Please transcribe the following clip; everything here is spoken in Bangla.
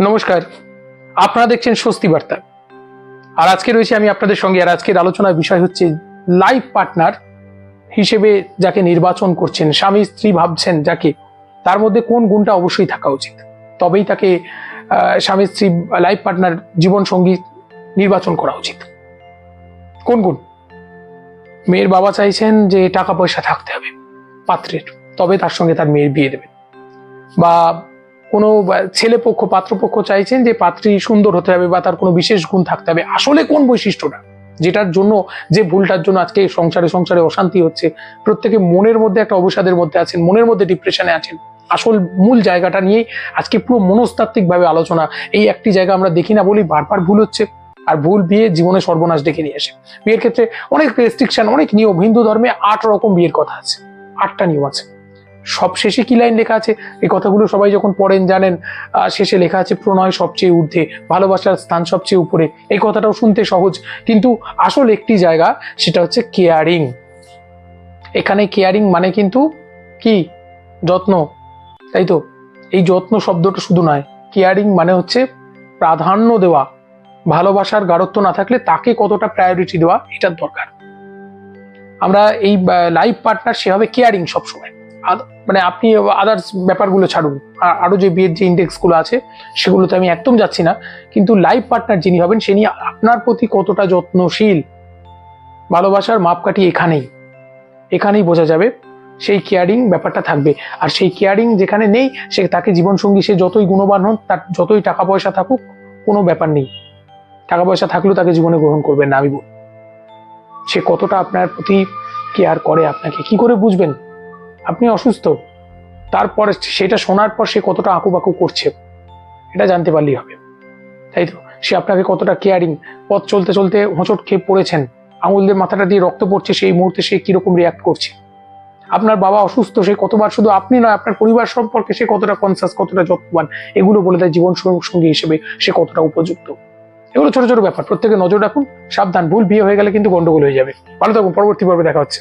নমস্কার। আপনারা দেখছেন স্বস্তি বার্তা। আর আজকে রয়েছে আমি আপনাদের সঙ্গে, আর আজকের আলোচনার বিষয় হচ্ছে লাইফ পার্টনার হিসেবে যাকে নির্বাচন করছেন, স্বামী স্ত্রী ভাবছেন যাকে, তার মধ্যে কোন গুণটা অবশ্যই থাকা উচিত? তবেই তাকে স্বামী স্ত্রী লাইফ পার্টনার জীবন সঙ্গী নির্বাচন করা উচিত। কোন গুণ? মেয়ের বাবা চাইছেন যে টাকা পয়সা থাকতে হবে, পাত্রের। তবে তার সঙ্গে তার মেয়ের বিয়ে দেবেন। বা কোনো ছেলে পক্ষ পাত্রপক্ষ চাইছেন যে পাত্রী সুন্দর হতে হবে বা তার কোনো বিশেষ গুণ থাকতে হবে। আসলে কোন বৈশিষ্ট্যটা? যেটার জন্য, যে ভুলটার জন্য আজকে সংসারে সংসারে অশান্তি হচ্ছে, প্রত্যেকে মনের মধ্যে একটা অবসাদের মধ্যে আছেন, মনের মধ্যে ডিপ্রেশনে আছেন। আসল মূল জায়গাটা নিয়েই আজকে পুরো মনস্তাত্ত্বিক ভাবে আলোচনা। এই একটি জায়গা আমরা দেখি না বলি, বারবার ভুল হচ্ছে, আর ভুল বিয়ে জীবনে সর্বনাশ ডেকে নিয়ে আসে। বিয়ের ক্ষেত্রে অনেক রেস্ট্রিকশন অনেক নিয়ম। হিন্দু ধর্মে আট রকম বিয়ের কথা আছে, আটটা নিয়ম আছে। সব শেষে কি লাইন লেখা আছে? এই কথাগুলো সবাই যখন পড়েন, জানেন শেষে লেখা আছে, প্রণয় সবচেয়ে ঊর্ধ্বে, ভালোবাসার স্থান সবচেয়ে উপরে। এই কথাটাও শুনতে সহজ। কিন্তু আসল একটি জায়গা, সেটা হচ্ছে কেয়ারিং এখানে কেয়ারিং মানে কিন্তু কি? যত্ন। তাই তো? এই যত্ন শব্দটা শুধু নয় কেয়ারিং মানে হচ্ছে প্রাধান্য দেওয়া। ভালোবাসার গাঢ়ত্ব না থাকলে তাকে কতটা প্রায়োরিটি দেওয়া, এটার দরকার। আমরা এই লাইফ পার্টনার সেভাবে কেয়ারিং সবসময়। মানে আপনি আদার্স ব্যাপারগুলো ছাড়ুন। আর আরও যে বিয়ের যে ইন্ডেক্সগুলো আছে, সেগুলোতে আমি একদম যাচ্ছি না। কিন্তু লাইফ পার্টনার যিনি হবেন, সে নিয়ে আপনার প্রতি কতটা যত্নশীল? ভালোবাসার মাপকাঠি এখানেই। এখানেই বোঝা যাবে সেই কেয়ারিং ব্যাপারটা থাকবে। আর সেই কেয়ারিং যেখানে নেই, সে তাকে জীবনসঙ্গী, সে যতই গুণবান হন তার যতই টাকা পয়সা থাকুক, কোনো ব্যাপার নেই। টাকা পয়সা থাকলেও তাকে জীবনে গ্রহণ করবেন না, আমি। সে কতটা আপনার প্রতি কেয়ার করে আপনাকে? কি করে বুঝবেন? আপনি অসুস্থ। তারপরে সেটা শোনার পর সে কতটা আঁকুবাকু করছে, এটা জানতে পারলেই হবে। তাই তো? সে আপনাকে কতটা কেয়ারিং পথ চলতে চলতে হোঁচট খেয়ে পড়েছেন, আঙুল দিয়ে মাথাটা দিয়ে রক্ত পড়ছে, সেই মুহূর্তে সে কীরকম রিয়াক্ট করছে? আপনার বাবা অসুস্থ, সে কতবার শুধু আপনি নয়, আপনার পরিবার সম্পর্কে সে কতটা কনসাস কতটা যত্নবান, এগুলো বলে দেয় জীবন সঙ্গী হিসেবে সে কতটা উপযুক্ত। এগুলো ছোট ছোট ব্যাপার, প্রত্যেকে নজর রাখুন, সাবধান, ভুল বিয়ে হয়ে গেলে কিন্তু গন্ডগোল হয়ে যাবে। ভালো থাকুন, পরবর্তী পর্বে দেখা হচ্ছে।